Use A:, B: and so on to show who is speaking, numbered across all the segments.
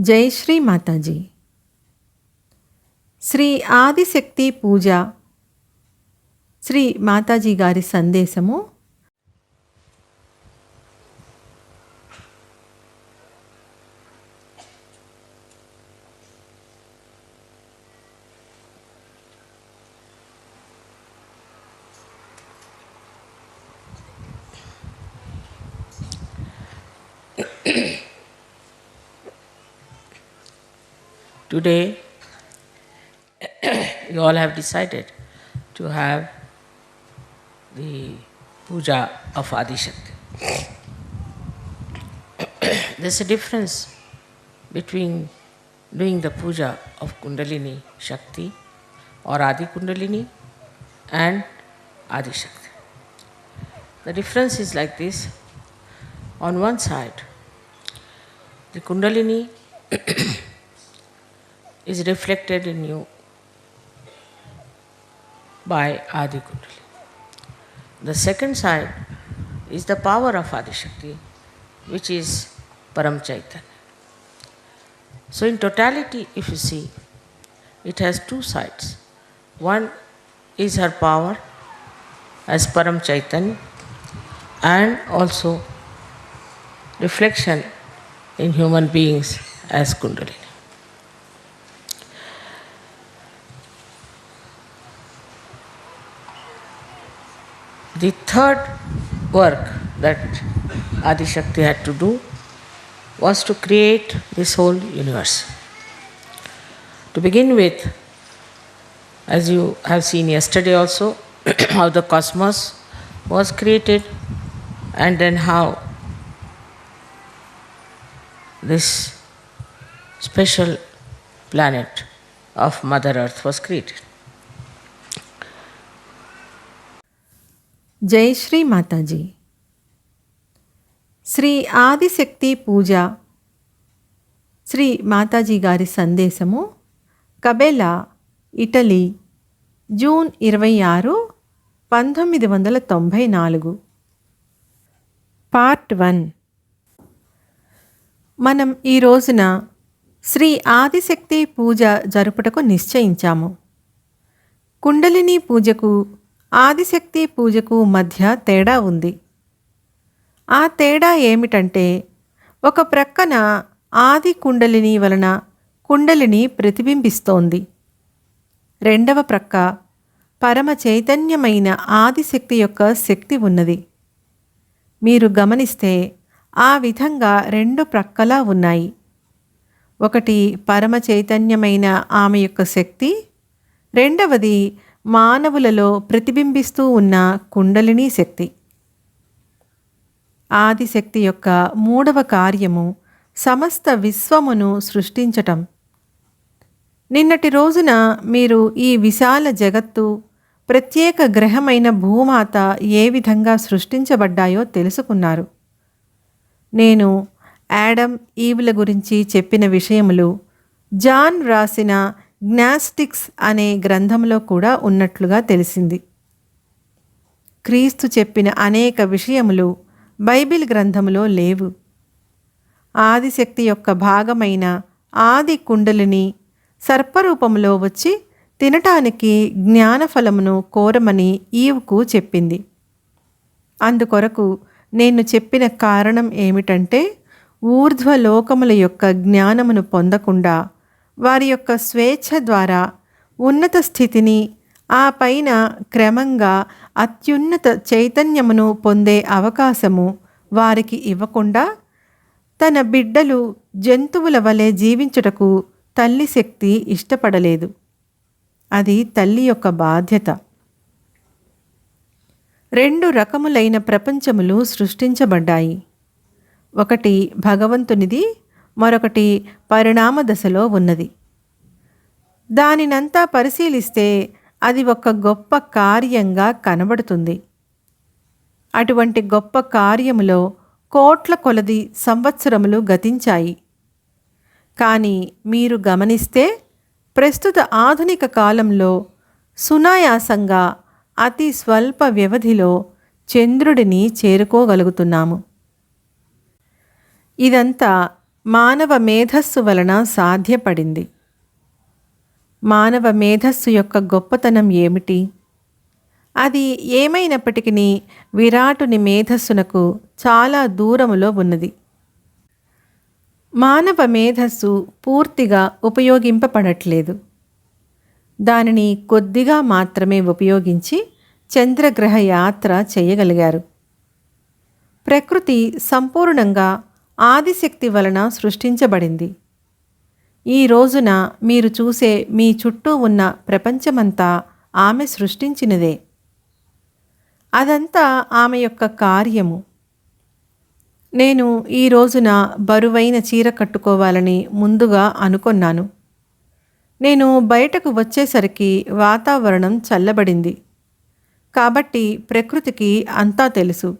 A: జై శ్రీ మాతాజీ. శ్రీ ఆదిశక్తి పూజ శ్రీ మాతాజీ గారి సందేశము
B: Today, you all have decided to have the puja of Adi Shakti. There's a difference between doing the puja of Kundalini Shakti or Adi Kundalini and Adi Shakti. The difference is like this on one side, the Kundalini is reflected in you by Adi Kundalini. The second side is the power of Adi Shakti, which is Param Chaitanya. So, in totality, if you see, it has two sides. One is her power as Param Chaitanya, and also reflection in human beings as Kundalini. The third work that Adi Shakti had to do was to create this whole universe. To begin with, as you have seen yesterday also, how the cosmos was created and then how this special planet of Mother Earth was created.
A: జై శ్రీ మాతాజీ. శ్రీ ఆదిశక్తి పూజ శ్రీ మాతాజీ గారి సందేశము కబెలా Italy June ఇరవై ఆరు పంతొమ్మిది వందల తొంభై నాలుగు. Part one. మనం ఈ రోజున శ్రీ ఆదిశక్తి పూజ జరుపుటకు నిశ్చయించాము. కుండలిని పూజకు ఆదిశక్తి పూజకు మధ్య తేడా ఉంది. ఆ తేడా ఏమిటంటే ఒక ప్రక్కన ఆది కుండలిని వలన కుండలిని ప్రతిబింబిస్తోంది. రెండవ ప్రక్క పరమ చైతన్యమైన ఆదిశక్తి యొక్క శక్తి ఉన్నది. మీరు గమనిస్తే ఆ విధంగా రెండు ప్రక్కలా ఉన్నాయి. ఒకటి పరమ చైతన్యమైన ఆమె యొక్క శక్తి రెండవది మానవులలో ప్రతిబింబిస్తూ ఉన్న కుండలిని శక్తి. ఆదిశక్తి యొక్క మూడవ కార్యము సమస్త విశ్వమును సృష్టించటం. నిన్నటి రోజున మీరు ఈ విశాల జగత్తు ప్రత్యేక గ్రహమైన భూమాత ఏ విధంగా సృష్టించబడ్డాయో తెలుసుకున్నారు. నేను యాడమ్ ఈవుల గురించి చెప్పిన విషయములు జాన్ రాసిన జ్ఞాస్టిక్స్ అనే గ్రంథంలో కూడా ఉన్నట్లుగా తెలిసింది. క్రీస్తు చెప్పిన అనేక విషయములు బైబిల్ గ్రంథములో లేవు. ఆదిశక్తి యొక్క భాగమైన ఆది కుండలిని సర్పరూపంలో వచ్చి తినటానికి జ్ఞానఫలమును కోరమని ఈవుకు చెప్పింది. అందుకొరకు నేను చెప్పిన కారణం ఏమిటంటే ఊర్ధ్వలోకముల యొక్క జ్ఞానమును పొందకుండా వారి యొక్క స్వేచ్ఛ ద్వారా ఉన్నత స్థితిని ఆ పైన క్రమంగా అత్యున్నత చైతన్యమును పొందే అవకాశము వారికి ఇవ్వకుండా తన బిడ్డలు జంతువుల వలె జీవించుటకు తల్లి శక్తి ఇష్టపడలేదు. అది తల్లి యొక్క బాధ్యత. రెండు రకములైన ప్రపంచములు సృష్టించబడ్డాయి. ఒకటి భగవంతునిది మరొకటి పరిణామ దశలో ఉన్నది. దానినంతా పరిశీలిస్తే అది ఒక గొప్ప కార్యంగా కనబడుతుంది. అటువంటి గొప్ప కార్యములో కోట్ల కొలది సంవత్సరములు గతించాయి. కానీ మీరు గమనిస్తే ప్రస్తుత ఆధునిక కాలంలో సునాయాసంగా అతి స్వల్ప వ్యవధిలో చంద్రుడిని చేరుకోగలుగుతున్నాము. ఇదంతా మానవ మేధస్సు వలన సాధ్యపడింది. మానవ మేధస్సు యొక్క గొప్పతనం ఏమిటి? అది ఏమైనప్పటికీ విరాటుని మేధస్సునకు చాలా దూరములో ఉన్నది. మానవ మేధస్సు పూర్తిగా ఉపయోగింపబడట్లేదు. దానిని కొద్దిగా మాత్రమే ఉపయోగించి చంద్రగ్రహ యాత్ర చేయగలిగారు. ప్రకృతి సంపూర్ణంగా ఆదిశక్తి వలన సృష్టించబడింది. ఈ రోజున మీరు చూసే మీ చుట్టూ ఉన్న ప్రపంచమంతా ఆమె సృష్టించినదే. అదంతా ఆమె యొక్క కార్యము. నేను ఈ రోజున బరువైన చీర కట్టుకోవాలని ముందుగా అనుకున్నాను. నేను బయటకు వచ్చేసరికి వాతావరణం చల్లబడింది. కాబట్టి ప్రకృతికి అంతా తెలుసు.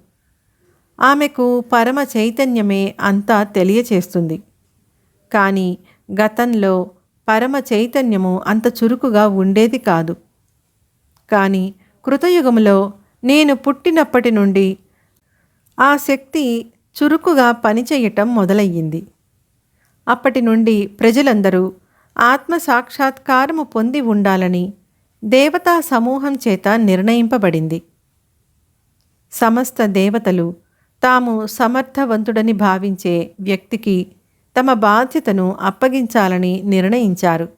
A: ఆమెకు పరమ చైతన్యమే అంతా తెలియచేస్తుంది. కానీ గతంలో పరమ చైతన్యము అంత చురుకుగా ఉండేది కాదు. కానీ కృతయుగములో నేను పుట్టినప్పటి నుండి ఆ శక్తి చురుకుగా పనిచేయటం మొదలయ్యింది. అప్పటి నుండి ప్రజలందరూ ఆత్మ సాక్షాత్కారము పొంది ఉండాలని దేవతా సమూహం చేత నిర్ణయింపబడింది. సమస్త దేవతలు తాము సమర్థవంతుడని భావించే వ్యక్తికి తమ బాధ్యతను అప్పగించాలని నిర్ణయించారు.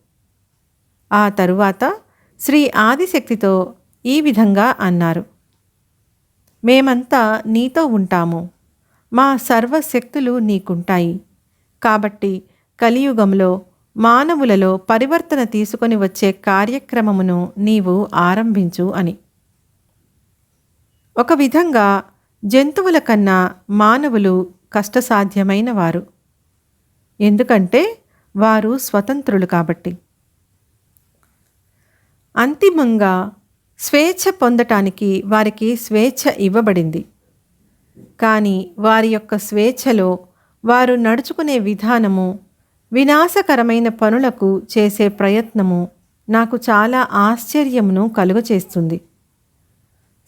A: ఆ తరువాత శ్రీ ఆదిశక్తితో ఈ విధంగా అన్నారు. మేమంతా నీతో ఉంటాము. మా సర్వశక్తులు నీకుంటాయి. కాబట్టి కలియుగంలో మానవులలో పరివర్తన తీసుకొని వచ్చే కార్యక్రమమును నీవు ఆరంభించు అని. ఒక విధంగా జంతువుల కన్నా మానవులు కష్టసాధ్యమైన వారు ఎందుకంటే వారు స్వతంత్రులు కాబట్టి. అంతిమంగా స్వేచ్ఛ పొందటానికి వారికి స్వేచ్ఛ ఇవ్వబడింది. కానీ వారి యొక్క స్వేచ్ఛలో వారు నడుచుకునే విధానము వినాశకరమైన పనులకు చేసే ప్రయత్నము నాకు చాలా ఆశ్చర్యమును కలుగచేస్తుంది.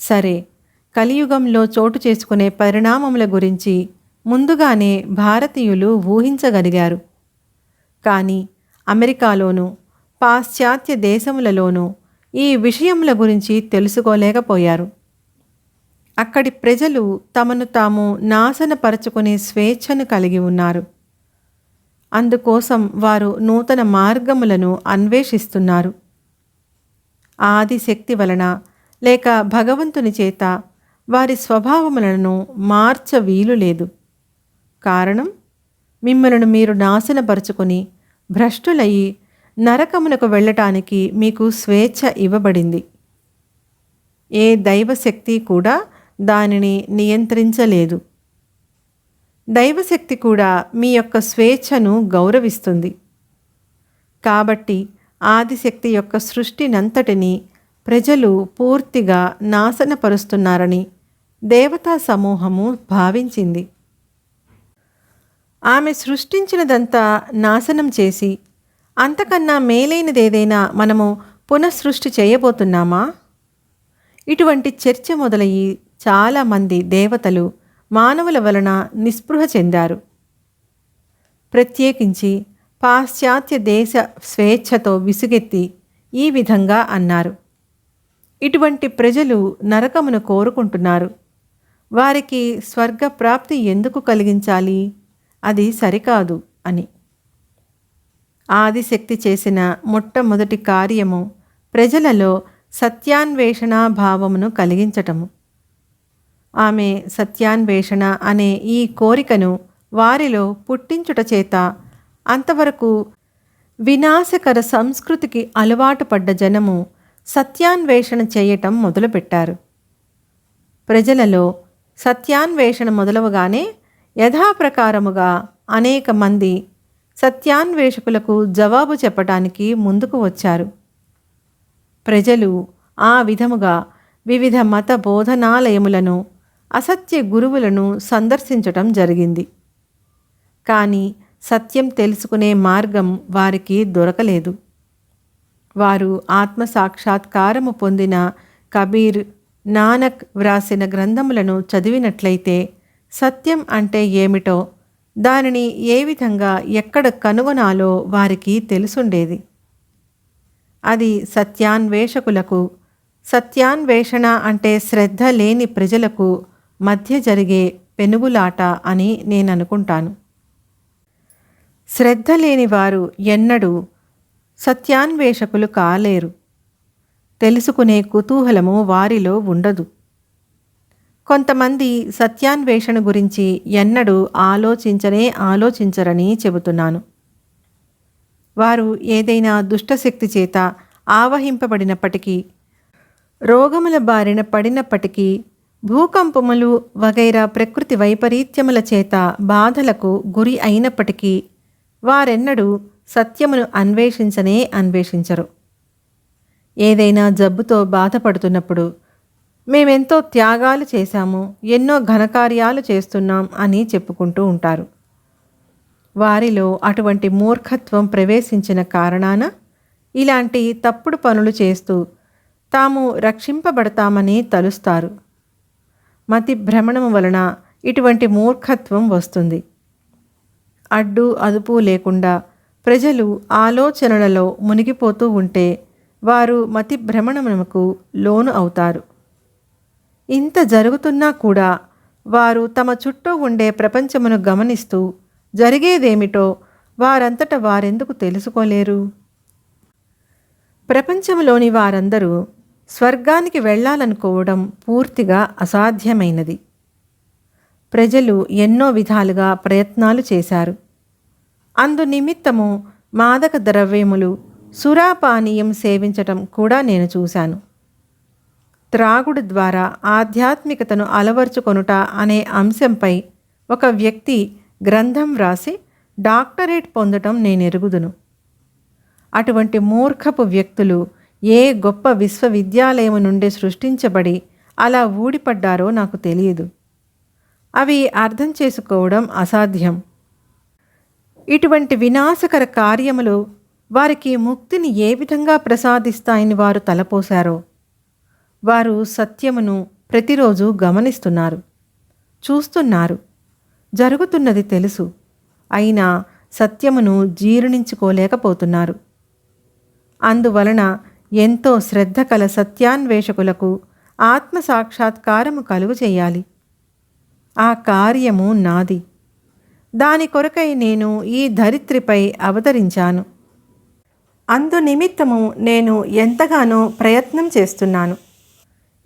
A: సరే కలియుగంలో చోటు చేసుకునే పరిణామముల గురించి ముందుగానే భారతీయులు ఊహించగలిగారు. కానీ అమెరికాలోనూ పాశ్చాత్య దేశములలోనూ ఈ విషయముల గురించి తెలుసుకోలేకపోయారు. అక్కడి ప్రజలు తమను తాము నాశనపరచుకునే స్వేచ్ఛను కలిగి ఉన్నారు. అందుకోసం వారు నూతన మార్గములను అన్వేషిస్తున్నారు. ఆదిశక్తి వలన లేక భగవంతుని చేత వారి స్వభావములను మార్చ వీలు లేదు కారణం మిమ్మలను మీరు నాశనపరుచుకొని భ్రష్టులయ్యి నరకమునకు వెళ్ళటానికి మీకు స్వేచ్ఛ ఇవ్వబడింది. ఏ దైవశక్తి కూడా దానిని నియంత్రించలేదు. దైవశక్తి కూడా మీ యొక్క స్వేచ్ఛను గౌరవిస్తుంది. కాబట్టి ఆదిశక్తి యొక్క సృష్టినంతటిని ప్రజలు పూర్తిగా నాశనపరుస్తున్నారని దేవతా సమూహము భావించింది. ఆమె సృష్టించినదంతా నాశనం చేసి అంతకన్నా మేలైనదేదైనా మనము పునఃసృష్టి చేయబోతున్నామా? ఇటువంటి చర్చ మొదలయ్యి చాలామంది దేవతలు మానవుల వలన నిస్పృహ చెందారు. ప్రత్యేకించి పాశ్చాత్య దేశ స్వేచ్ఛతో విసుగెత్తి ఈ విధంగా అన్నారు. ఇటువంటి ప్రజలు నరకమును కోరుకుంటున్నారు. వారికి స్వర్గ ప్రాప్తి ఎందుకు కలిగించాలి? అది సరికాదు అని. ఆదిశక్తి చేసిన మొట్టమొదటి కార్యము ప్రజలలో సత్యాన్వేషణ భావమును కలిగించటము. ఆమె సత్యాన్వేషణ అనే ఈ కోరికను వారిలో పుట్టించుట చేత అంతవరకు వినాశకర సంస్కృతికి అలవాటు పడ్డ జనము సత్యాన్వేషణ చేయటం మొదలుపెట్టారు. ప్రజలలో సత్యాన్వేషణ మొదలవగానే యథాప్రకారముగా అనేక మంది సత్యాన్వేషకులకు జవాబు చెప్పటానికి ముందుకు వచ్చారు. ప్రజలు ఆ విధముగా వివిధ మత బోధనాలయములను అసత్య గురువులను సందర్శించటం జరిగింది. కానీ సత్యం తెలుసుకునే మార్గం వారికి దొరకలేదు. వారు ఆత్మ సాక్షాత్కారము పొందిన కబీర్ నానక్ వ్రాసిన గ్రంథములను చదివినట్లయితే సత్యం అంటే ఏమిటో దానిని ఏ విధంగా ఎక్కడ కనుగొనాలో వారికి తెలుసుండేది. అది సత్యాన్వేషకులకు సత్యాన్వేషణ అంటే శ్రద్ధ లేని ప్రజలకు మధ్య జరిగే పెనుగులాట అని నేను అనుకుంటాను శ్రద్ధ లేని వారు ఎన్నడూ సత్యాన్వేషకులు కాలేరు. తెలుసుకునే కుతూహలము వారిలో ఉండదు. కొంతమంది సత్యాన్వేషణ గురించి ఎన్నడూ ఆలోచించనే ఆలోచించరని చెబుతున్నాను. వారు ఏదైనా దుష్టశక్తి చేత ఆవహింపబడినప్పటికీ రోగముల బారిన పడినప్పటికీ భూకంపములు వగైరా ప్రకృతి వైపరీత్యముల చేత బాధలకు గురి అయినప్పటికీ వారెన్నడూ సత్యమును అన్వేషించనే అన్వేషించరు. ఏదైనా జబ్బుతో బాధపడుతున్నప్పుడు మేమెంతో త్యాగాలు చేశాము ఎన్నో ఘనకార్యాలు చేస్తున్నాం అని చెప్పుకుంటూ ఉంటారు. వారిలో అటువంటి మూర్ఖత్వం ప్రవేశించిన కారణాన ఇలాంటి తప్పుడు పనులు చేస్తూ తాము రక్షింపబడతామని తలుస్తారు. మతి భ్రమణం వలన ఇటువంటి మూర్ఖత్వం వస్తుంది. అడ్డు అదుపు లేకుండా ప్రజలు ఆలోచనలలో మునిగిపోతూ ఉంటే వారు మతి భ్రమణమునకు లోను అవుతారు. ఇంత జరుగుతున్నా కూడా వారు తమ చుట్టూ ఉండే ప్రపంచమును గమనిస్తూ జరిగేదేమిటో వారంతట వారెందుకు తెలుసుకోలేరు? ప్రపంచంలోని వారందరూ స్వర్గానికి వెళ్ళాలనుకోవడం పూర్తిగా అసాధ్యమైనది. ప్రజలు ఎన్నో విధాలుగా ప్రయత్నాలు చేశారు. అందు నిమిత్తము మాదక ద్రవ్యములు సురాపానీయం సేవించటం కూడా నేను చూశాను. త్రాగుడు ద్వారా ఆధ్యాత్మికతను అలవర్చుకొనుట అనే అంశంపై ఒక వ్యక్తి గ్రంథం వ్రాసి డాక్టరేట్ పొందటం నేను ఎరుగుదును. అటువంటి మూర్ఖపు వ్యక్తులు ఏ గొప్ప విశ్వవిద్యాలయం నుండి సృష్టించబడి అలా ఊడిపడ్డారో నాకు తెలియదు. అవి అర్థం చేసుకోవడం అసాధ్యం. ఇటువంటి వినాశకర కార్యములు వారికి ముక్తిని ఏ విధంగా ప్రసాదిస్తాయని వారు తలపోశారో వారు సత్యమును ప్రతిరోజు గమనిస్తున్నారు చూస్తున్నారు జరుగుతున్నది తెలుసు. అయినా సత్యమును జీర్ణించుకోలేకపోతున్నారు. అందువలన ఎంతో శ్రద్ధ కల సత్యాన్వేషకులకు ఆత్మసాక్షాత్కారము కలుగు చేయాలి. ఆ కార్యము నాది. దాని కొరకై నేను ఈ ధరిత్రిపై అవతరించాను. అందు నిమిత్తము నేను ఎంతగానో ప్రయత్నం చేస్తున్నాను.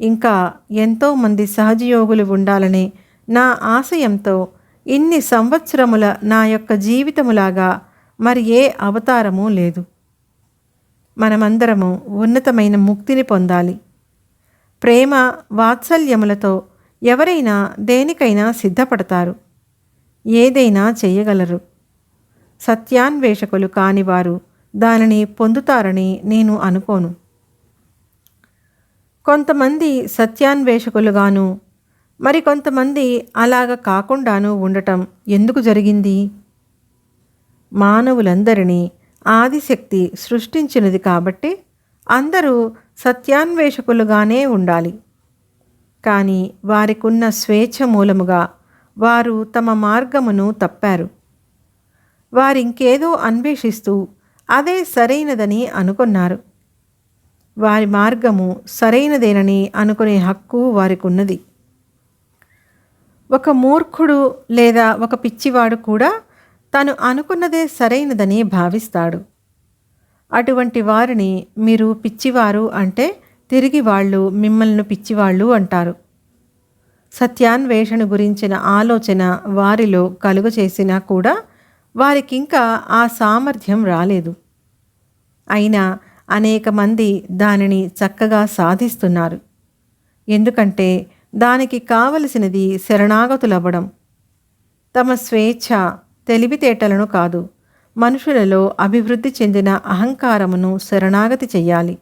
A: ఇంకా ఎంతోమంది సహజయోగులు ఉండాలని నా ఆశయంతో ఇన్ని సంవత్సరముల నా యొక్క జీవితములాగా మరి ఏ అవతారము లేదు. మనమందరము ఉన్నతమైన ముక్తిని పొందాలి. ప్రేమ వాత్సల్యములతో ఎవరైనా దేనికైనా సిద్ధపడతారు. ఏదైనా చేయగలరు. సత్యాన్వేషకులు కానివారు దానిని పొందుతారని నేను అనుకోను. కొంతమంది సత్యాన్వేషకులుగాను మరి కొంతమంది అలాగ కాకుండాను ఉండటం ఎందుకు జరిగింది? మానవులందరినీ ఆదిశక్తి సృష్టించినది కాబట్టి అందరూ సత్యాన్వేషకులుగానే ఉండాలి. కానీ వారికున్న స్వేచ్ఛ మూలముగా వారు తమ మార్గమును తప్పారు. వారింకేదో అన్వేషిస్తూ అదే సరైనదని అనుకున్నారు. వారి మార్గము సరైనదేనని అనుకునే హక్కు వారికున్నది. ఒక మూర్ఖుడు లేదా ఒక పిచ్చివాడు కూడా తను అనుకున్నదే సరైనదని భావిస్తాడు. అటువంటి వారిని మీరు పిచ్చివారు అంటే తిరిగి వాళ్ళు మిమ్మల్ని పిచ్చివాళ్ళు అంటారు. సత్యాన్వేషణ గురించిన ఆలోచన వారిలో కలుగచేసినా కూడా వారికింకా ఆ సామర్థ్యం రాలేదు. అయినా అనేక మంది దానిని చక్కగా సాధిస్తున్నారు. ఎందుకంటే దానికి కావలసినది శరణాగతులవ్వడం. తమ స్వేచ్ఛ తెలివితేటలను కాదు మనుషులలో అభివృద్ధి చెందిన అహంకారమును శరణాగతి చెయ్యాలి.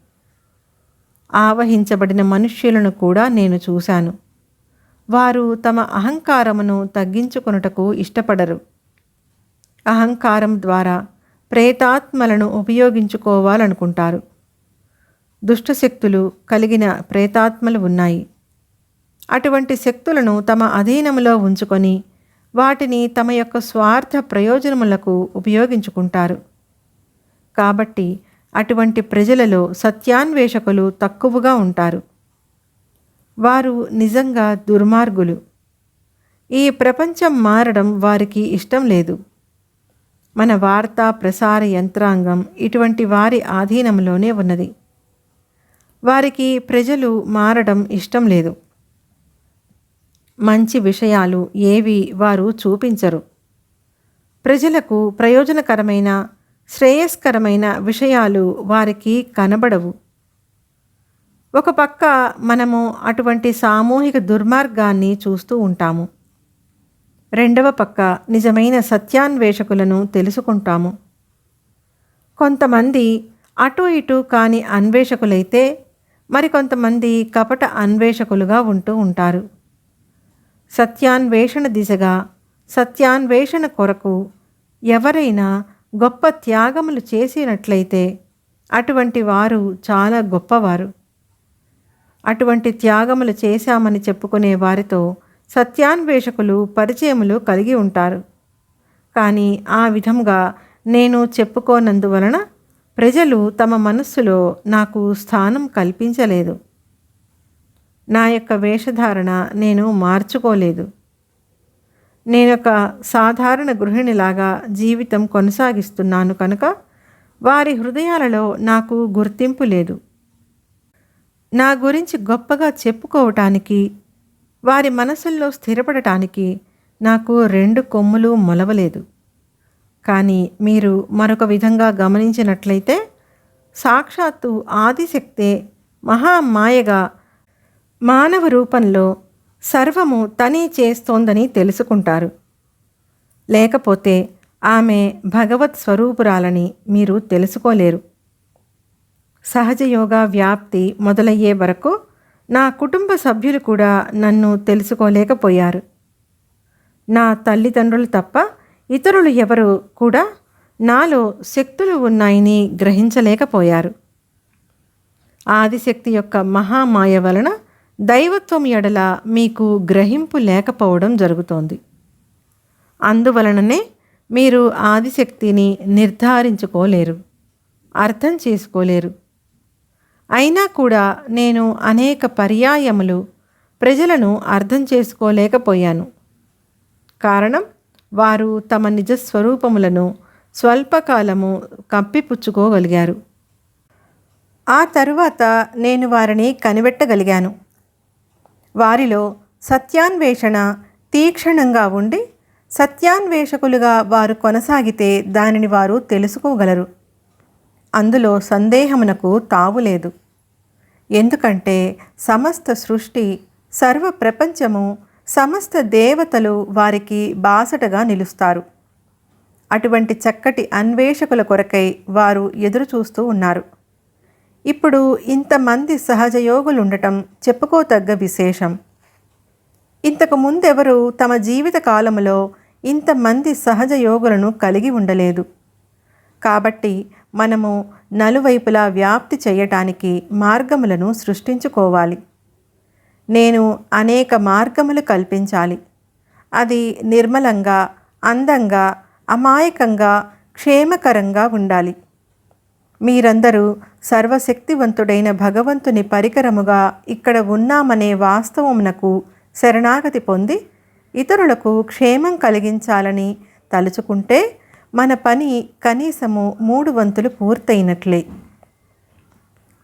A: ఆవహించబడిన మనుష్యులను కూడా నేను చూశాను. వారు తమ అహంకారమును తగ్గించుకొనుటకు ఇష్టపడరు. అహంకారం ద్వారా ప్రేతాత్మలను ఉపయోగించుకోవాలనుకుంటారు. దుష్టశక్తులు కలిగిన ప్రేతాత్మలు ఉన్నాయి. అటువంటి శక్తులను తమ అధీనములో ఉంచుకొని వాటిని తమ యొక్క స్వార్థ ప్రయోజనములకు ఉపయోగించుకుంటారు. కాబట్టి అటువంటి ప్రజలలో సత్యాన్వేషకులు తక్కువగా ఉంటారు. వారు నిజంగా దుర్మార్గులు. ఈ ప్రపంచం మారడం వారికి ఇష్టం లేదు. మన వార్తా ప్రసార యంత్రాంగం ఇటువంటి వారి ఆధీనంలోనే ఉన్నది. వారికి ప్రజలు మారడం ఇష్టం లేదు. మంచి విషయాలు ఏవి వారు చూపించరు. ప్రజలకు ప్రయోజనకరమైన శ్రేయస్కరమైన విషయాలు వారికి కనబడవు. ఒక పక్క మనము అటువంటి సామూహిక దుర్మార్గాన్ని చూస్తూ ఉంటాము. రెండవ పక్క నిజమైన సత్యాన్వేషకులను తెలుసుకుంటాము. కొంతమంది అటు ఇటు కాని అన్వేషకులైతే మరికొంతమంది కపట అన్వేషకులుగా ఉంటూ ఉంటారు. సత్యాన్వేషణ దిశగా సత్యాన్వేషణ కొరకు ఎవరైనా గొప్ప త్యాగములు చేసినట్లయితే అటువంటి వారు చాలా గొప్పవారు. అటువంటి త్యాగములు చేశామని చెప్పుకునే వారితో సత్యాన్వేషకులు పరిచయములు కలిగి ఉంటారు. కానీ ఆ విధంగా నేను చెప్పుకోనందువలన ప్రజలు తమ మనస్సులో నాకు స్థానం కల్పించలేదు. నా యొక్క వేషధారణ నేను మార్చుకోలేదు. నేనొక సాధారణ గృహిణిలాగా జీవితం కొనసాగిస్తున్నాను కనుక వారి హృదయాలలో నాకు గుర్తింపు లేదు. నా గురించి గొప్పగా చెప్పుకోవటానికి వారి మనసుల్లో స్థిరపడటానికి నాకు రెండు కొమ్ములు మొలవలేదు. కానీ మీరు మరొక విధంగా గమనించినట్లయితే సాక్షాత్తు ఆదిశక్తే మహామాయగా మానవ రూపంలో సర్వము తనే చేస్తోందని తెలుసుకుంటారు. లేకపోతే ఆమె భగవత్ స్వరూపురాలని మీరు తెలుసుకోలేరు. సహజయోగ వ్యాప్తి మొదలయ్యే వరకు నా కుటుంబ సభ్యులు కూడా నన్ను తెలుసుకోలేకపోయారు. నా తల్లిదండ్రులు తప్ప ఇతరులు ఎవరు కూడా నాలో శక్తులు ఉన్నాయని గ్రహించలేకపోయారు. ఆదిశక్తి యొక్క మహామాయ వలన దైవత్వం ఎడల మీకు గ్రహింపు లేకపోవడం జరుగుతోంది. అందువలననే మీరు ఆదిశక్తిని నిర్ధారించుకోలేరు అర్థం చేసుకోలేరు. అయినా కూడా నేను అనేక పర్యాయములు ప్రజలను అర్థం చేసుకోలేకపోయాను. కారణం వారు తమ నిజ స్వరూపములను స్వల్పకాలము కప్పిపుచ్చుకోగలిగారు. ఆ తరువాత నేను వారిని కనిపెట్టగలిగాను. వారిలో సత్యాన్వేషణ తీక్షణంగా ఉండి సత్యాన్వేషకులుగా వారు కొనసాగితే దానిని వారు తెలుసుకోగలరు. అందులో సందేహమునకు తావులేదు ఎందుకంటే సమస్త సృష్టి సర్వ ప్రపంచము సమస్త దేవతలు వారికి బాసటగా నిలుస్తారు. అటువంటి చక్కటి అన్వేషకుల కొరకై వారు ఎదురు చూస్తూ ఉన్నారు. ఇప్పుడు ఇంతమంది సహజయోగులుండటం చెప్పుకోతగ్గ విశేషం. ఇంతకు ముందెవరు తమ జీవిత కాలములో ఇంతమంది సహజ యోగులను కలిగి ఉండలేదు. కాబట్టి మనము నలువైపులా వ్యాప్తి చేయటానికి మార్గములను సృష్టించుకోవాలి. నేను అనేక మార్గములు కల్పించాలి. అది నిర్మలంగా అందంగా అమాయకంగా క్షేమకరంగా ఉండాలి. మీరందరూ సర్వశక్తివంతుడైన భగవంతుని పరికరముగా ఇక్కడ ఉన్నామనే వాస్తవమునకు శరణాగతి పొంది ఇతరులకు క్షేమం కలిగించాలని తలుచుకుంటే మన పని కనీసము మూడు వంతులు పూర్తయినట్లే.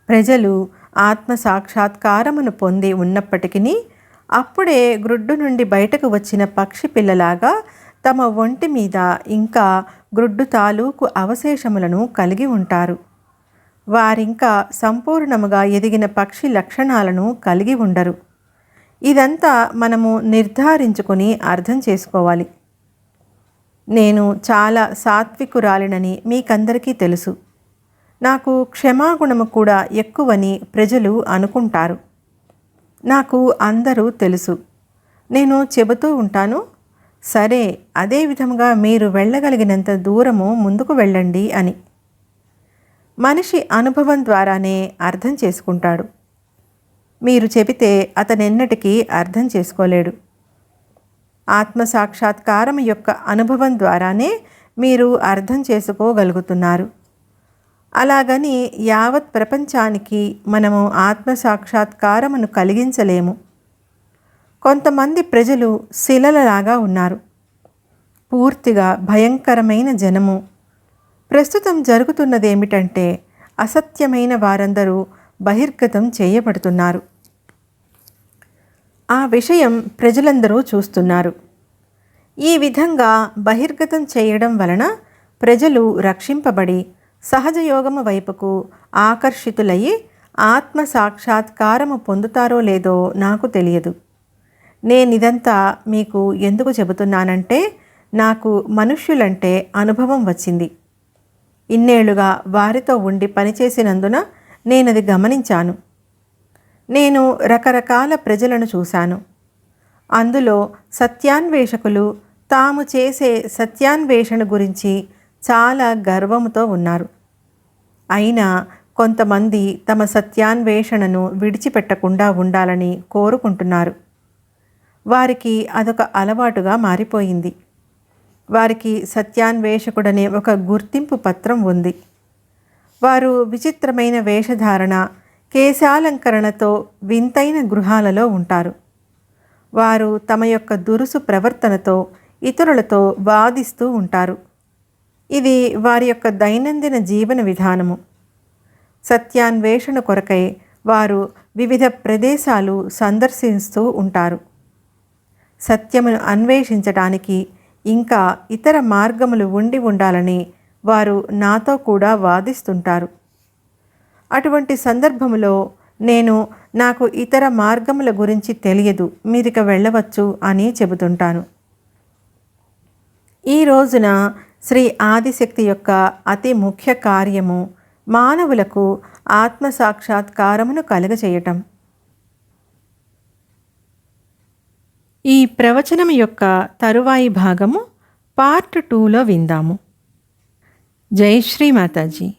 A: ప్రజలు ఆత్మ సాక్షాత్కారమును పొంది ఉన్నప్పటికీ అప్పుడే గ్రుడ్డు నుండి బయటకు వచ్చిన పక్షి పిల్లలాగా తమ ఒంటి మీద ఇంకా గ్రుడ్డు తాలూకు అవశేషములను కలిగి ఉంటారు. వారింకా సంపూర్ణముగా ఎదిగిన పక్షి లక్షణాలను కలిగి ఉండరు. ఇదంతా మనము నిర్ధారించుకొని అర్థం చేసుకోవాలి. నేను చాలా సాత్వికురాలినని మీకందరికీ తెలుసు. నాకు క్షమాగుణము కూడా ఎక్కువని ప్రజలు అనుకుంటారు. నాకు అందరూ తెలుసు. నేను చెబుతూ ఉంటాను సరే అదే విధంగా మీరు వెళ్ళగలిగినంత దూరము ముందుకు వెళ్ళండి అని. మనిషి అనుభవం ద్వారానే అర్థం చేసుకుంటాడు. మీరు చెబితే అతనెన్నటికీ అర్థం చేసుకోలేడు. ఆత్మ సాక్షాత్కారం యొక్క అనుభవం ద్వారానే మీరు అర్థం చేసుకోగలుగుతున్నారు. అలాగని యావత్ ప్రపంచానికి మనము ఆత్మ సాక్షాత్కారమును కలిగించలేము. కొంతమంది ప్రజలు శిలలలాగా ఉన్నారు. పూర్తిగా భయంకరమైన జనము. ప్రస్తుతం జరుగుతున్నదేమిటంటే అసత్యమైన వారందరూ బహిర్గతం చేయబడుతున్నారు. ఆ విషయం ప్రజలందరూ చూస్తున్నారు. ఈ విధంగా బహిర్గతం చేయడం వలన ప్రజలు రక్షింపబడి సహజయోగము వైపుకు ఆకర్షితులయ్యి ఆత్మ సాక్షాత్కారము పొందుతారో లేదో నాకు తెలియదు. నేనిదంతా మీకు ఎందుకు చెబుతున్నానంటే నాకు మనుష్యులంటే అనుభవం వచ్చింది. ఇన్నేళ్ళుగా వారితో ఉండి పనిచేసినందున నేనది గమనించాను. నేను రకరకాల ప్రజలను చూశాను. అందులో సత్యాన్వేషకులు తాము చేసే సత్యాన్వేషణ గురించి చాలా గర్వముతో ఉన్నారు. అయినా కొంతమంది తమ సత్యాన్వేషణను విడిచిపెట్టకుండా ఉండాలని కోరుకుంటున్నారు. వారికి అదొక అలవాటుగా మారిపోయింది. వారికి సత్యాన్వేషకుడనే ఒక గుర్తింపు పత్రం ఉంది. వారు విచిత్రమైన వేషధారణ కేశాలంకరణతో వింతైన గృహాలలో ఉంటారు. వారు తమ యొక్క దురుసు ప్రవర్తనతో ఇతరులతో వాదిస్తూ ఉంటారు. ఇది వారి యొక్క దైనందిన జీవన విధానము. సత్యాన్వేషణ కొరకై వారు వివిధ ప్రదేశాలు సందర్శిస్తూ ఉంటారు. సత్యమును అన్వేషించటానికి ఇంకా ఇతర మార్గములు ఉండి ఉండాలని వారు నాతో కూడా వాదిస్తుంటారు. అటువంటి సందర్భములో నేను నాకు ఇతర మార్గముల గురించి తెలియదు. మీరిక వెళ్ళవచ్చు అని చెబుతుంటాను. ఈ రోజున శ్రీ ఆదిశక్తి యొక్క అతి ముఖ్య కార్యము మానవులకు ఆత్మ సాక్షాత్కారమును కలుగచేయటం ఈ ప్రవచనం యొక్క తరువాయి భాగము పార్ట్ టూలో విందాము. జై శ్రీ మాతాజీ.